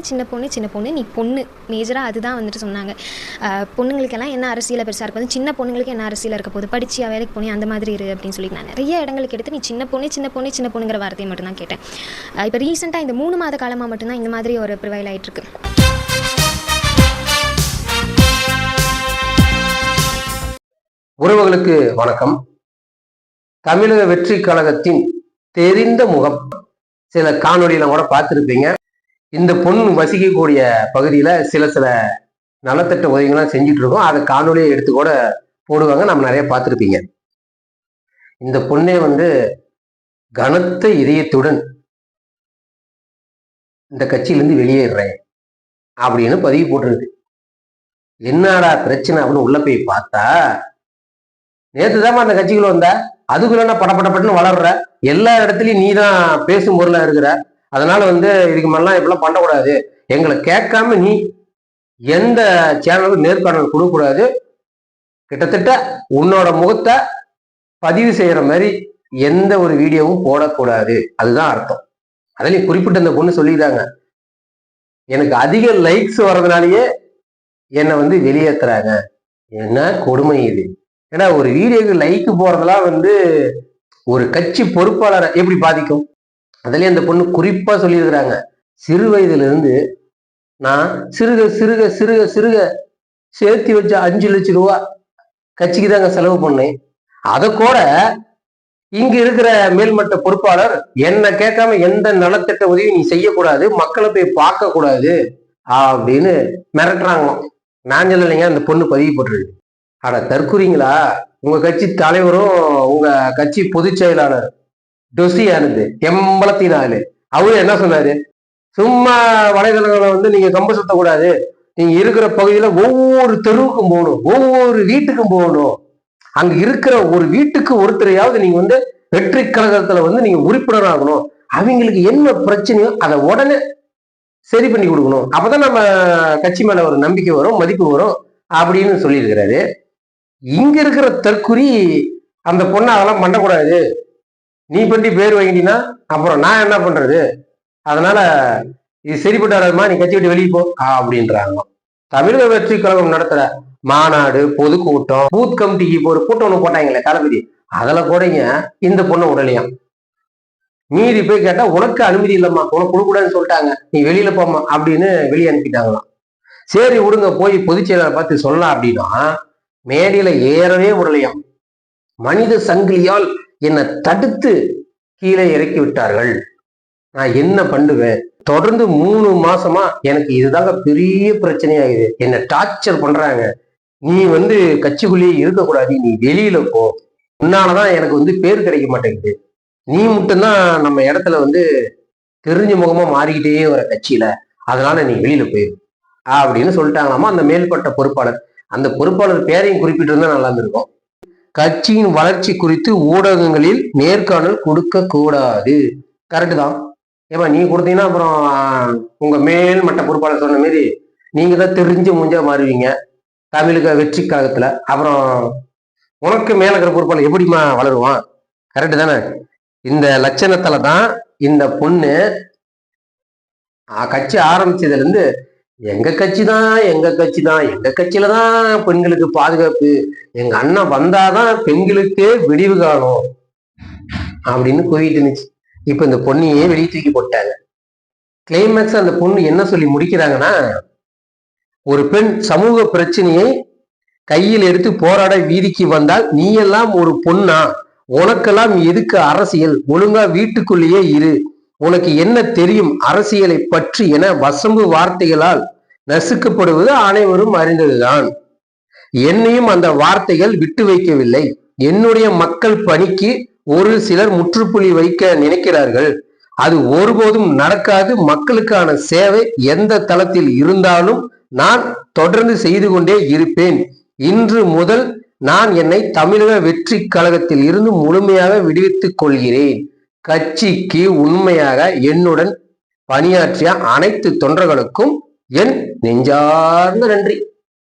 பொண்ணு சின்ன பொண்ணு சின்ன பொண்ணு நீ பொண்ணு. மேஜராக அதுதான் வந்துட்டு சொன்னாங்க. பொண்ணுங்களுக்கெல்லாம் என்ன அரசியல் பெருசாக இருக்கும் சின்ன பொண்ணுங்களுக்கு என்ன அரசியல் இருக்க போகுது? படிச்சியா வேலைக்கு போனி அந்த மாதிரி இரு அப்படின்னு சொல்லி நான் நிறைய இடங்களுக்கு எடுத்து நீ சின்ன பொண்ணு சின்ன பொண்ணு சின்ன பொண்ணுங்கிற வார்த்தையை மட்டும் தான் கேட்டேன். இப்போ ரீசெண்டாக இந்த மூணு மாத காலமாக மட்டும்தான் இந்த மாதிரி ஒரு ப்ரிவைல் ஆயிட்டு உறவுகளுக்கு வணக்கம். தமிழக வெற்றி கழகத்தின் தெரிந்த முகம் சில காணொலியில கூட பார்த்துருப்பீங்க. இந்த பொண்ணு வசிக்கக்கூடிய பகுதியில சில சில நலத்திட்ட உதவிகள்லாம் செஞ்சுட்டு இருக்கோம் அதை காணொலியை எடுத்து கூட போடுவாங்க. நம்ம நிறைய பார்த்துருப்பீங்க. இந்த பொண்ணே வந்து கனத்த இதயத்துடன் இந்த கட்சியிலேருந்து வெளியேறேன் அப்படின்னு பதிவு போட்டிருக்கு. என்னடா பிரச்சனை அப்படின்னு உள்ள போய் பார்த்தா நேற்று தான் அந்த கட்சிக்குள்ள வந்த. அதுக்குள்ள படப்படப்பட்டுன்னு வளர்ற. எல்லா இடத்துலயும் நீ தான் பேசும் பொருளா இருக்கிற. அதனால வந்து இதுக்கு மேலாம் இப்படிலாம் பண்ணக்கூடாது. எங்களை கேட்காம நீ எந்த சேனலுக்கும் நேர்காணல் கொடுக்கக்கூடாது. கிட்டத்தட்ட உன்னோட முகத்தை பதிவு செய்யற மாதிரி எந்த ஒரு வீடியோவும் போடக்கூடாது. அதுதான் அர்த்தம். அதுலயும் குறிப்பிட்ட அந்த பொண்ணு சொல்லிடுறாங்க எனக்கு அதிக லைக்ஸ் வர்றதுனாலயே என்னை வந்து வெளியேற்றுறாங்க என்ன கொடுமை இது? ஏன்னா ஒரு வீடியோக்கு லைக் போறதெல்லாம் வந்து ஒரு கட்சி பொறுப்பாளரை எப்படி பாதிக்கும்? அதுலயே அந்த பொண்ணு குறிப்பா சொல்லியிருக்கிறாங்க. சிறு வயதுல இருந்து நான் சிறுக சிறுக சிறுக சிறுக சேர்த்து வச்ச அஞ்சு லட்சம் ரூபா கட்சிக்கு தாங்க செலவு பண்ணேன். அதை கூட இங்க இருக்கிற மேல்மட்ட பொறுப்பாளர் என்ன கேட்காம எந்த நலத்திட்ட உதவி நீ செய்யக்கூடாது மக்களை போய் பார்க்க கூடாது அப்படின்னு மிரட்டுறாங்க நான் சொல்லலைங்க அந்த பொண்ணு பதிவு போட்டிருக்கு. ஆனா தற்குறீங்களா? உங்க கட்சி தலைவரும் உங்க கட்சி பொதுச் செயலாளர். டொசியானது எம்பளத்தினாலு அவரு என்ன சொன்னாரு? சும்மா வலைதளங்களை வந்து நீங்க கம்பு சுத்தக்கூடாது. நீங்க இருக்கிற பகுதியில ஒவ்வொரு தெருவுக்கும் போகணும். ஒவ்வொரு வீட்டுக்கும் போகணும். அங்க இருக்கிற ஒரு வீட்டுக்கு ஒருத்தரையாவது நீங்க வந்து வெற்றி கழகத்துல வந்து நீங்க உறுப்பினர் ஆகணும் அவங்களுக்கு என்ன பிரச்சனையோ அதை உடனே சரி பண்ணி கொடுக்கணும். அப்பதான் நம்ம கட்சி மேல ஒரு நம்பிக்கை வரும் மதிப்பு வரும் அப்படின்னு சொல்லியிருக்கிறாரு. இங்க இருக்கிற தற்குறி அந்த பொண்ணை அதெல்லாம் பண்ணக்கூடாது. நீ பண்ணி பேர் வாங்கிட்டீங்கன்னா அப்புறம் நான் என்ன பண்றது? அதனால இது சரிப்பட்டு வராதுமா? நீ கட்சி விட்டு வெளியே போ அப்படின்றாங்க. தமிழக வெற்றி கழகம் நடத்துற மாநாடு பொதுக்கூட்டம் பூத் கமிட்டிக்கு இப்போ ஒரு கூட்டம் ஒன்று போட்டாங்களே தளபதி. அதுல கூடங்க இந்த பொண்ணை உடலையும். மீறி போய் கேட்டா உனக்கு அனுமதி இல்லம்மா உனக்கு கொடுக்கூடாதுன்னு சொல்லிட்டாங்க. நீ வெளியில போம்மா அப்படின்னு வெளியே அனுப்பிட்டாங்களாம். சரி விடுங்க போய் பொதுச் செயலாளர் பார்த்து சொல்லலாம் அப்படின்னா மேடையில ஏறவே விடலையாம் மனித சங்கிலியால் என்னை தடுத்து கீழே இறக்கி விட்டார்கள் நான் என்ன பண்ணுவேன்? தொடர்ந்து மூணு மாசமா எனக்கு இதுதாங்க பெரிய பிரச்சனையாகுது. என்னை டார்ச்சர் பண்றாங்க. நீ வந்து கட்சிக்குள்ளேயே இருக்கக்கூடாது. நீ வெளியில போ. உன்னாலதான் எனக்கு வந்து பேர் கிடைக்க மாட்டேங்குது. நீ மட்டும்தான் நம்ம இடத்துல வந்து தெரிஞ்ச முகமா மாறிக்கிட்டே வர கட்சியில. அதனால நீ வெளியில போயிரு. அப்படின்னு சொல்லிட்டாங்களாமா அந்த மேல்பட்ட பொறுப்பாளர். அந்த பொறுப்பாளர் பேரையும் குறிப்பிட்டு இருந்தா நல்லா இருந்திருக்கும். கட்சியின் வளர்ச்சி குறித்து ஊடகங்களில் நேர்காணல் கொடுக்க கூடாது. கரெக்டு தான். ஏமா நீ கொடுத்தீங்கன்னா அப்புறம் உங்க மேல் மட்ட பொறுப்பாளர் சொன்ன மாரி நீங்க தான் தெரிஞ்சு மூஞ்சா மாறுவீங்க. தமிழக வெற்றி அப்புறம் உனக்கு மேல இருக்கிற பொறுப்பாளர் எப்படிம்மா வளருவான்? கரெக்டு தானே? இந்த லட்சணத்துல தான் இந்த பொண்ணு கட்சி ஆரம்பிச்சதுல இருந்து எங்க கட்சி தான் எங்க கட்சி தான். எங்க கட்சியில தான் பெண்களுக்கு பாதுகாப்பு. எங்க அண்ணன் வந்தாதான் பெண்களுக்கே விடிவு காணும் அப்படின்னு கூவிட்டு இருந்துச்சு. இப்ப இந்த பொண்ணையே வெளியே தூக்கி போட்டாங்க. கிளைமேக்ஸ் அந்த பொண்ணு என்ன சொல்லி முடிக்கிறாங்கன்னா ஒரு பெண் சமூக பிரச்சனையை கையில் எடுத்து போராட வீதிக்கு வந்தால் நீ எல்லாம் ஒரு பொண்ணா? உனக்கெல்லாம் எதுக்கு அரசியல்? ஒழுங்கா வீட்டுக்குள்ளேயே இரு. உனக்கு என்ன தெரியும் அரசியலை பற்றி என வசம்பு வார்த்தைகளால் நசுக்கப்படுவது அனைவரும் அறிந்ததுதான். என்னையும் அந்த வார்த்தைகள் விட்டு வைக்கவில்லை. என்னுடைய மக்கள் பணிக்கு ஒரு சிலர் முற்றுப்புள்ளி வைக்க நினைக்கிறார்கள். அது ஒருபோதும் நடக்காது. மக்களுக்கான சேவை எந்த தளத்தில் இருந்தாலும் நான் தொடர்ந்து செய்து கொண்டே இருப்பேன். இன்று முதல் நான் என்னை தமிழக வெற்றி கழகத்தில் இருந்து முழுமையாக விடுவித்துக் கொள்கிறேன். கட்சிக்கு உண்மையாக என்னுடன் பணியாற்றிய அனைத்து தொண்டர்களுக்கும் என் நெஞ்சார்ந்த நன்றி.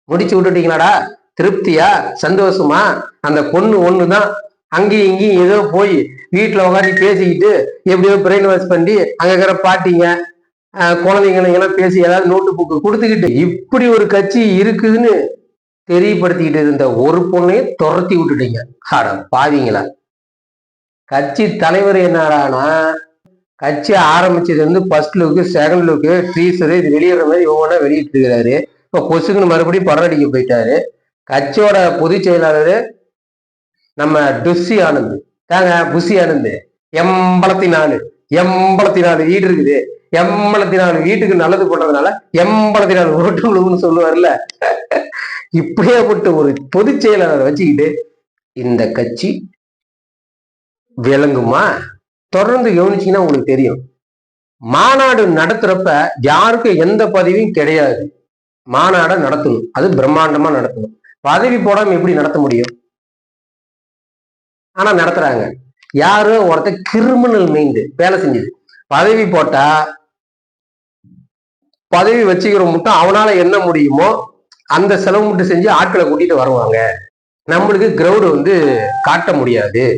முடிச்சு விட்டுட்டீங்களாடா? திருப்தியா? சந்தோஷமா? அந்த பொண்ணு ஒண்ணுதான். அங்கேயும் இங்கேயும் ஏதோ போய் வீட்டுல உட்காந்து பேசிக்கிட்டு எப்படியோ பிரெயின் வாஷ் பண்ணி அங்க இருக்கிற பாட்டிங்க ஆஹ் பேசி ஏதாவது நோட்டு புக்கு கொடுத்துக்கிட்டு இப்படி ஒரு கட்சி இருக்குதுன்னு தெரியப்படுத்திக்கிட்டு இருந்த ஒரு பொண்ணையும் துரத்தி விட்டுட்டீங்க. ஆட பாவீங்களா. கட்சி தலைவர் என்னடானா கட்சி ஆரம்பிச்சது வந்து first look second look teaser இது வெளியிடுற மாதிரி ஒவ்வொன்றா வெளியிட்டு இருக்கிறாரு இப்போ கொசுக்குன்னு மறுபடியும் படம் அடிக்க போயிட்டாரு. கட்சியோட பொதுச் செயலாளர் நம்ம டுஸ்ஸி ஆனந்த். தாங்க புஷி ஆனந்த். எம்பளத்தி நாலு எம்பளத்தி நாலு வீடு இருக்குது. எம்பளத்தி நாலு வீட்டுக்கு நல்லது பண்றதுனால எம்பளத்தி நாலு ஓட்டு விழுவுன்னு சொல்லுவார்ல. இப்படியாப்பட்ட ஒரு பொதுச் செயலாளரை வச்சுக்கிட்டு இந்த கட்சி விளங்குமா? தொடர்ந்து கவனிச்சீங்கன்னா உங்களுக்கு தெரியும். மாநாடு நடத்துறப்ப யாருக்கும் எந்த பதவியும் கிடையாது. மாநாடை நடத்தணும். அது பிரம்மாண்டமா நடத்தணும். பதவி போடாம எப்படி நடத்த முடியும்? ஆனா நடத்துறாங்க. யாரும் ஒருத்த கிரிமினல் மைண்டு வேலை செஞ்சது. பதவி போட்டா பதவி வச்சுக்கிற மட்டும் அவனால என்ன முடியுமோ அந்த செலவு மட்டும் செஞ்சு ஆட்களை கூட்டிட்டு வருவாங்க. நம்மளுக்கு கிரௌடு வந்து காட்ட முடியாது.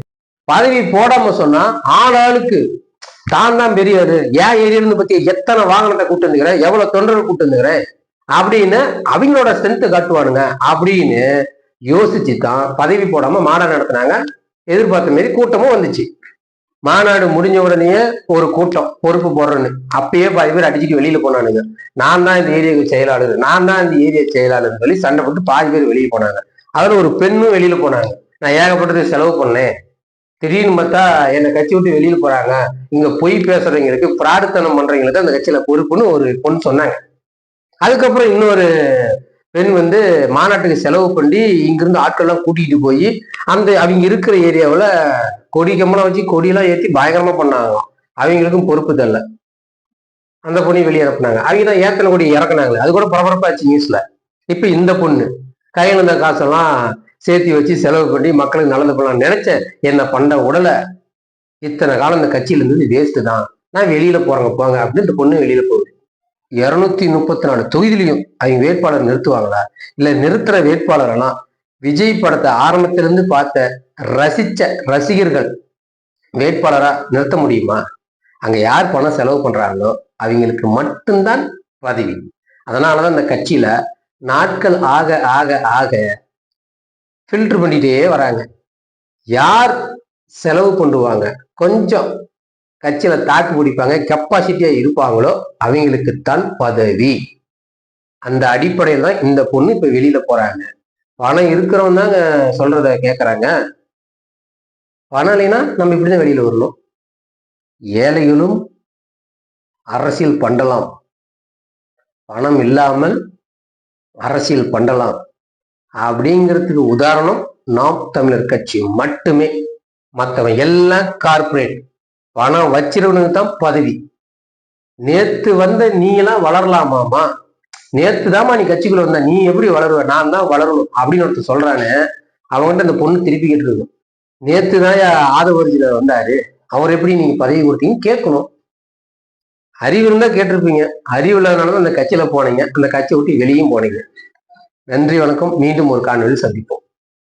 பதவி போடாம சொன்னா ஆளாளுக்கு தான் தான் பெரியாரு ஏன் ஏரியிலிருந்து பத்தி எத்தனை வாகனத்தை கூட்டு வந்துக்கிறேன் எவ்வளவு தொண்டர்கள் கூட்டு வந்துக்கிறேன் அப்படின்னு அவங்களோட ஸ்ட்ரென்த் காட்டுவானுங்க. அப்படின்னு யோசிச்சு தான் பதவி போடாம மாநாடு நடத்தினாங்க. எதிர்பார்த்த மாரி கூட்டமும் வந்துச்சு. மாநாடு முடிஞ்ச உடனேயே ஒரு கூட்டம் பொறுப்பு போடுறேன்னு. அப்பயே பாதி பேர் அடிச்சுட்டு வெளியில போனானுங்க. நான் தான் இந்த ஏரியாவுக்கு செயலாளர் நான் தான் இந்த ஏரியா செயலாளர் சொல்லி சண்டை போட்டு பாதி பேர் வெளியே போனாங்க. அதுல ஒரு பெண்ணும் வெளியில போனாங்க. நான் ஏகப்பட்டது செலவு பண்ணேன். திடீர்னு பார்த்தா என்னை கட்சி விட்டு வெளியில் போறாங்க. இங்க பொய் பேசுறவங்களுக்கு பிரார்த்தனம் பண்றவங்களுக்கு அந்த கட்சியில பொறுப்புன்னு ஒரு பொண்ணு சொன்னாங்க. அதுக்கப்புறம் இன்னொரு பெண் வந்து மாநாட்டுக்கு செலவு பண்ணி இங்கிருந்து ஆட்கள்லாம் கூட்டிகிட்டு போய் அந்த அவங்க இருக்கிற ஏரியாவில் கொடி கம்பளம் வச்சு கொடியெல்லாம் ஏற்றி பயங்கரமா பண்ணாங்களாம் அவங்களுக்கும் பொறுப்பு தெரியல அந்த பொண்ணை வெளியே இறக்குனாங்க அவங்க தான் ஏத்தனை கொடி இறக்குனாங்களே. அது கூட பரபரப்பாச்சு நியூஸ்ல இப்போ இந்த பொண்ணு கையில் இருந்த காசெல்லாம் சேர்த்து வச்சு செலவு பண்ணி மக்களுக்கு நல்லது பண்ணலாம் நினைச்ச என்ன பண்ண உடலை இத்தனை காலம் இந்த கட்சியில இருந்தது வேஸ்ட்டு தான். நான் வெளியில போறாங்க போங்க அப்படின்னு இந்த பொண்ணு வெளியில போகுது. இருநூத்தி முப்பத்தி நாலு தொகுதியிலையும் அவங்க வேட்பாளர் நிறுத்துவாங்களா? இல்ல நிறுத்துற வேட்பாளரெல்லாம் விஜய் படத்தை ஆரம்பத்திலிருந்து பார்த்த ரசிச்ச ரசிகர்கள் வேட்பாளரா நிறுத்த முடியுமா? அங்க யார் பணம் செலவு பண்றாங்களோ அவங்களுக்கு மட்டும்தான் பதவி. அதனாலதான் இந்த கட்சியில நாட்கள் ஆக ஆக ஆக ஃபில்டர் பண்ணிட்டே வராங்க. யார் செலவு பண்ணுவாங்க? கொஞ்சம் கட்சியில தாக்கு பிடிப்பாங்க கெப்பாசிட்டியா இருப்பாங்களோ அவங்களுக்கு தான் பதவி. அந்த அடிப்படையில் தான் இந்த பொண்ணு இப்ப வெளியில போறாங்க. பணம் இருக்கிறவங்க தாங்க சொல்றத கேட்கறாங்க பணம் இல்லைன்னா நம்ம இப்படிதான் வெளியில வரணும். ஏழைகளும் அரசியல் பண்ணலாம். பணம் இல்லாமல் அரசியல் பண்ணலாம். அப்படிங்கிறதுக்கு உதாரணம் நாம் தமிழர் கட்சி மட்டுமே. மற்றவன் எல்லாம் கார்ப்பரேட் பணம் வச்சிருவனுக்கு தான் பதவி. நேத்து வந்த நீ எல்லாம் வளரலாமாமா? நேத்து தாமா நீ கட்சிக்குள்ள வந்த. நீ எப்படி வளருவ? நான் தான் வளரணும் அப்படின்னு ஒருத்தர் சொல்றானே. அவன்கிட்ட அந்த பொண்ணு திருப்பி கேட்டுருக்கும். நேத்து தான் ஆதவரிஜில வந்தாரு. அவர் எப்படி நீங்க பதவி கொடுத்தீங்கன்னு கேட்கணும். அறிவு இருந்தா கேட்டிருப்பீங்க. அறிவு இல்லாதனால தான் அந்த கட்சியில போனீங்க. அந்த கட்சியை விட்டு வெளியும் போனீங்க. நன்றி வணக்கம். மீண்டும் ஒரு காணொலியில் சந்திப்போம்.